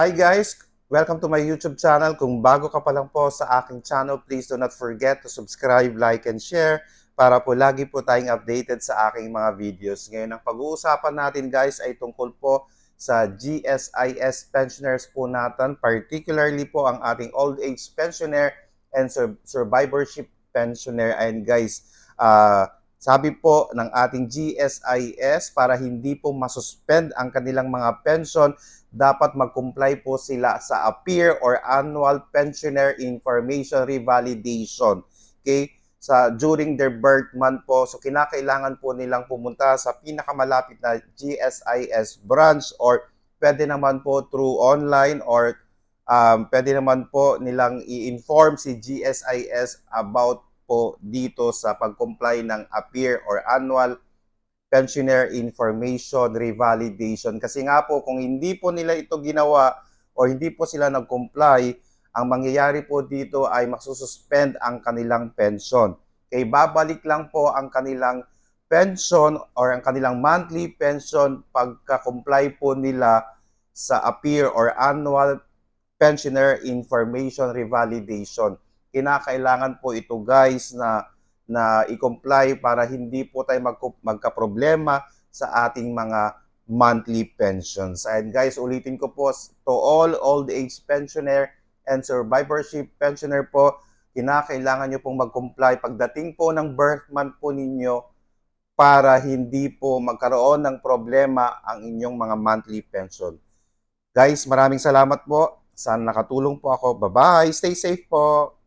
Hi guys! Welcome to my YouTube channel. Kung bago ka pa lang po sa aking channel, please do not forget to subscribe, like, and share para po lagi po tayong updated sa aking mga videos. Ngayon, ang pag-uusapan natin guys ay tungkol po sa GSIS pensioners po natin, particularly po ang ating old age pensioner and sur- survivorship pensioner. And guys, ah, sabi po ng ating GSIS para hindi po masuspend ang kanilang mga pension, dapat mag-comply po sila sa APPEAR or Annual Pensioner Information Revalidation. Okay? Sa during their birth month po, so kinakailangan po nilang pumunta sa pinakamalapit na GSIS branch or pwede naman po through online or um, pwede naman po nilang i-inform si GSIS about po dito sa pag-comply ng APPEAR or Annual Pensioner Information Revalidation. Kasi nga po, kung hindi po nila ito ginawa o hindi po sila nag-comply, ang mangyayari po dito ay magsususpend ang kanilang pension. Okay, babalik lang po ang kanilang pension or ang kanilang monthly pension pagka-comply po nila sa APPEAR or Annual Pensioner Information Revalidation. Kinakailangan po ito guys na na i-comply para hindi po tayo magku- magka-problema sa ating mga monthly pensions. And guys, ulitin ko po to all old age pensioner and survivorship pensioner po, kinakailangan nyo pong mag-comply pagdating po ng birth month po ninyo para hindi po magkaroon ng problema ang inyong mga monthly pension. Guys, maraming salamat po. Sana nakatulong po ako. Bye-bye. Stay safe po.